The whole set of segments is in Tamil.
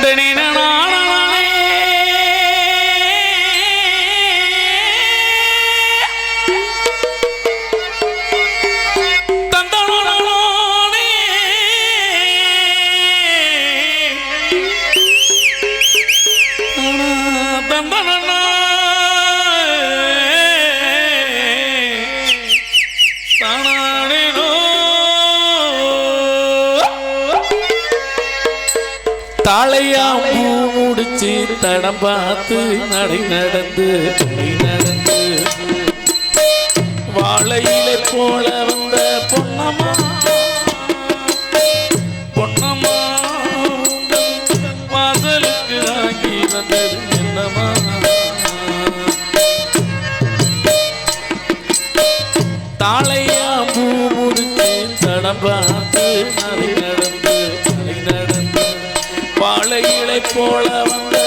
கண்டனின நான். தலையா முடிச்சு தடம் பார்த்து நடை நடந்து நடந்து வாழையிலே போல life for love.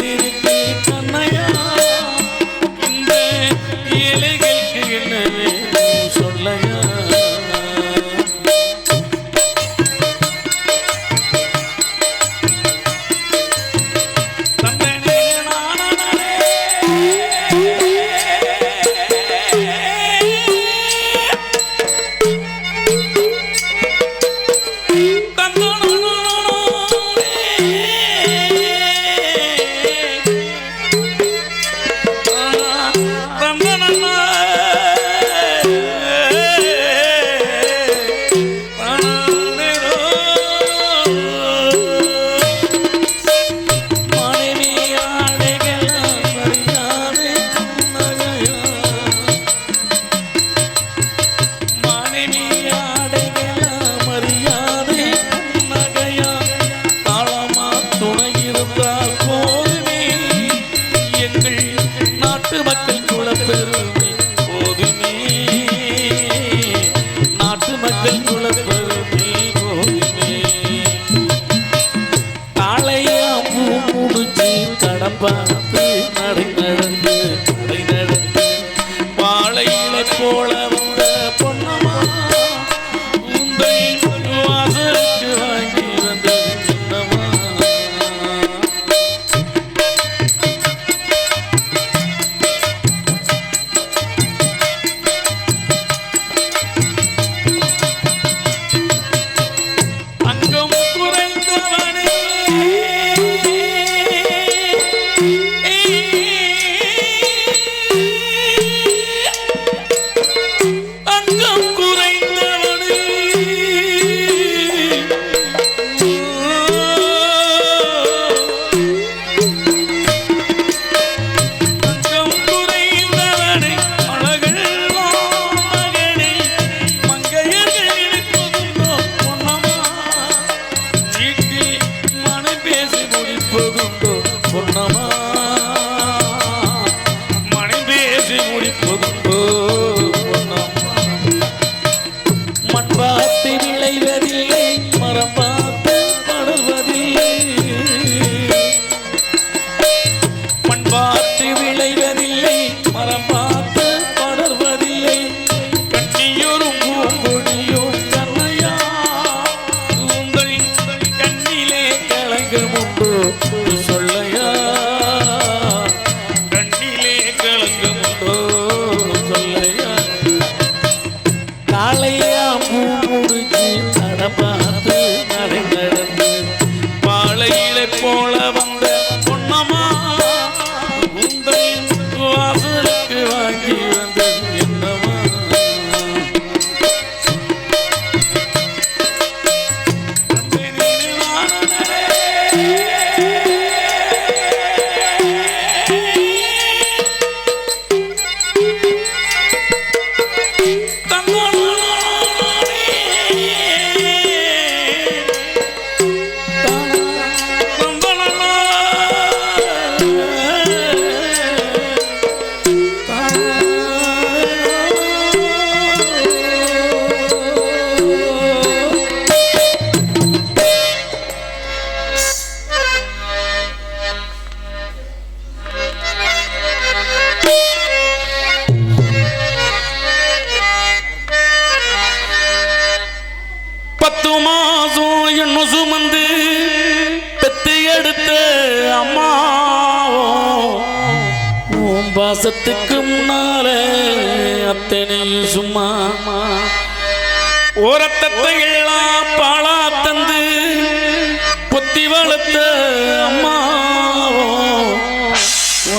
Did it உன் பாசத்துக்கு முன்னால அத்தனை சும்மா ஓரத்தத்தை எல்லாம் பாழா தந்து பொத்தி வளர்த்த அம்மா.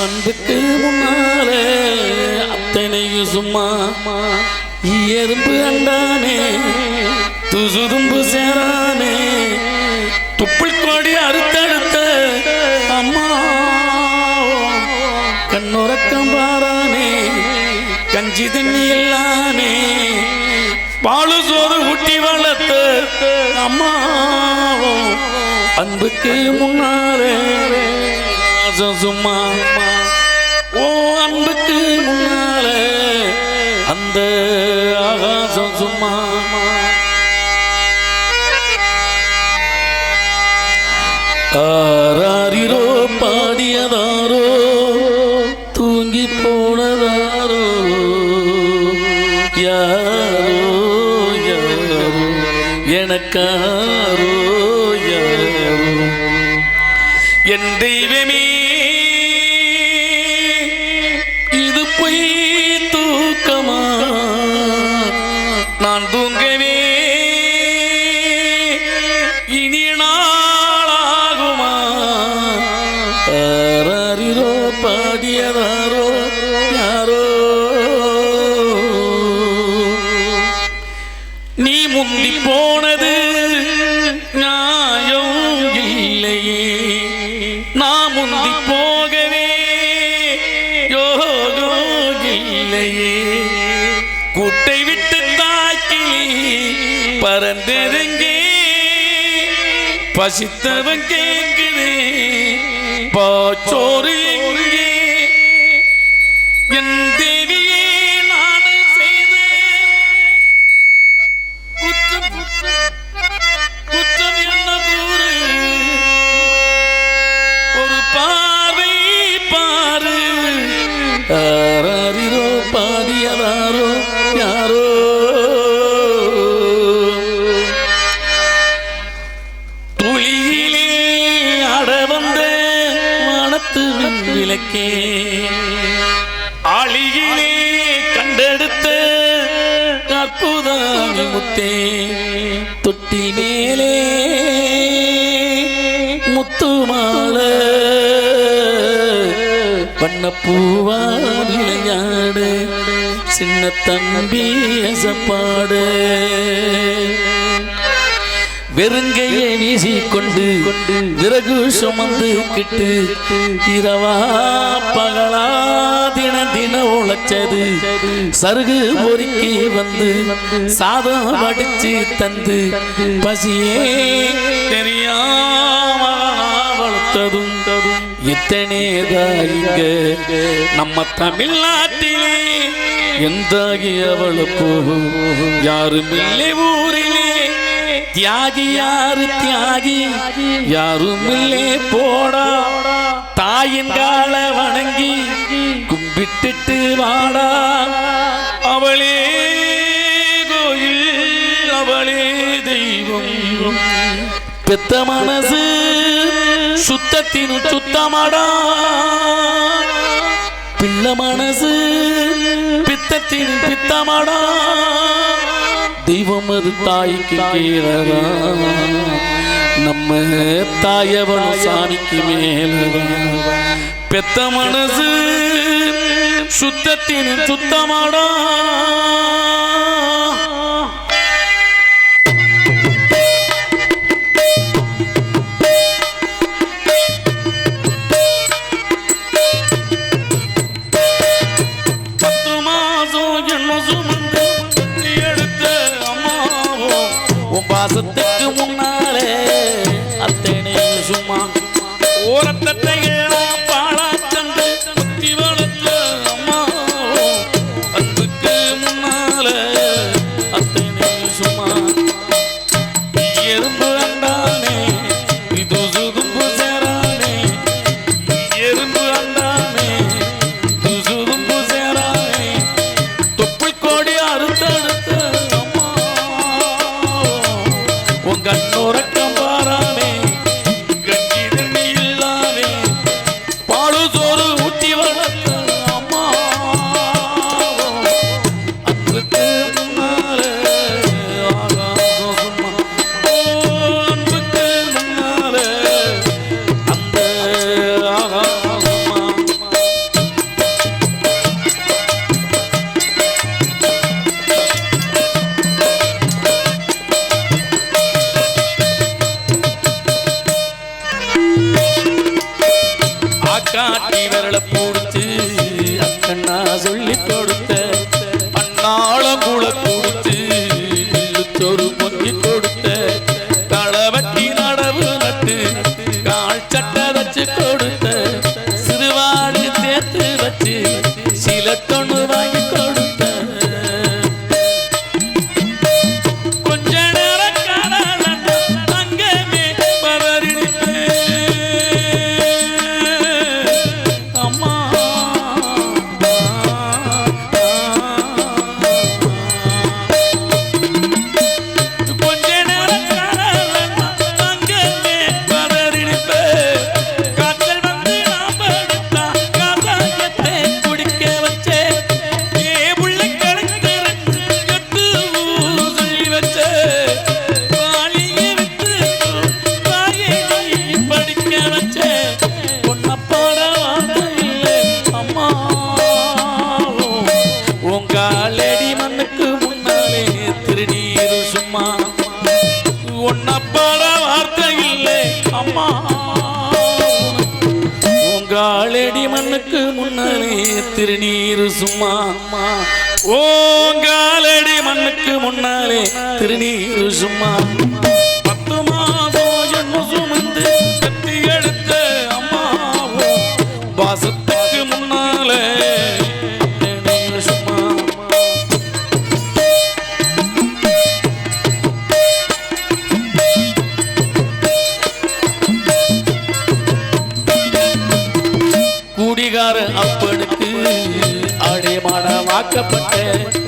அன்புக்கு முன்னாலே அத்தனையும் சும்மா. எறும்பு அண்டானே துசுதும்பு சேரானே. துப்பிள் கோடி அறுத்தடு கண்ணுறக்கம் பாரானே கஞ்சி தண்ணி எல்லாமே பாலு சோறு ஊட்டி வளர்த்த அம்மா அன்புக்கு முன்னாலே. சும்மா ஓ அன்புக்கு முன்னாலே. அந்த ஆகாசம் சும்மா ஆ. போனதாரோ? யாரோ யாரோ? எனக்காரோ யாரோ? என் பசித்தவன் கேட்குது. பாச்சோறு எங்கே? என் அற்புதானி முத்தே தொட்டி மேலே முத்து மால. வண்ணப்பூவா விளையாடு சின்ன தம்பி அசப்பாடு வெறுங்கையை வீசி கொண்டு விறகு சுமந்து கிட்டு இரவா பகலா தின தின உழைச்சது. சருகு பொறுக்கி வந்து சாதம் வடிச்சு தந்து பசியே தெரியாம வளர்த்ததும் இத்தனேதாயிங்க நம்ம தமிழ்நாட்டிலே எந்தாகி அவளுக்கு யாரும் இல்லை தியாகி யாரு தியாகி? யாருமில்லே போடா. தாயின் கால வணங்கி கும்பிட்டுட்டு வாடா. அவளே கோயில் அவளே தெய்வம். பெத்த மனசு சுத்தத்தின் சுத்தமாடா. பிள்ள மனசு பித்தத்தின் பித்தமாடா. தெய்வம் அது தாய்க்கு கீழரா நம்ம தாயவன் சாமிக்கு மேலவா பெத்த மனசு சுத்தத்தின் சுத்தமாடா. மாங்குள குடிச்சு சொருப்பு திருநீர் சும்மா. ஒன்னப்பாட வார்த்தை இல்லை அம்மா. உங்காலடி மண்ணுக்கு முன்னாலே திருநீர் சும்மா அம்மா. ஓங்காலடி மண்ணுக்கு முன்னாலே திருநீர் சும்மா. ஆக்கப்பட்ட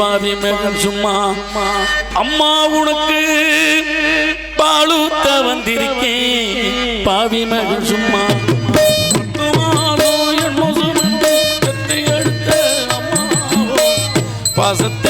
பாவி மகன் சும்மா அம்மா உனக்கு பாலூத்த வந்திருக்கேன். பாவி மகன் சும்மா பாசத்தை